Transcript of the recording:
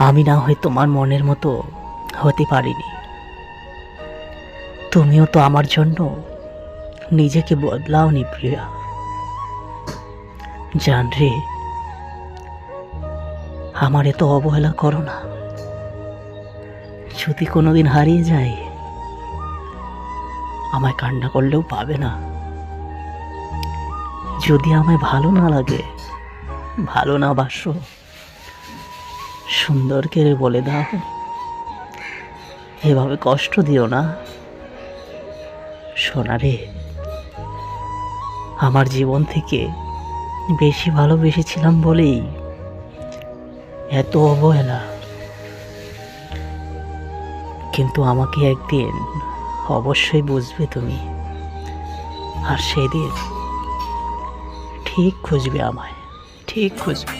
আমি না হয় তোমার মনের মতো হতে পারিনি। তুমিও তো আমার জন্য নিজেকে বদলাওনি প্রিয়া। জান রে, আমার এত অবহেলা করো না। যদি কোনোদিন হারিয়ে যায়, আমায় কান্না করলেও পাবে না। যদি আমায় ভালো না লাগে, ভালো না বাসো। সুন্দর করে বলে দাও। এভাবে কষ্ট দিও না। সোনা রে, আমার জীবন থেকে বেশি ভালোবেসেছিলাম বলেই এত অবহেলা। কিন্তু আমাকে একদিন অবশ্যই বুঝবে তুমি, আর সেদিন ঠিক খুঁজবে আমায়, ঠিক খুঁজবে।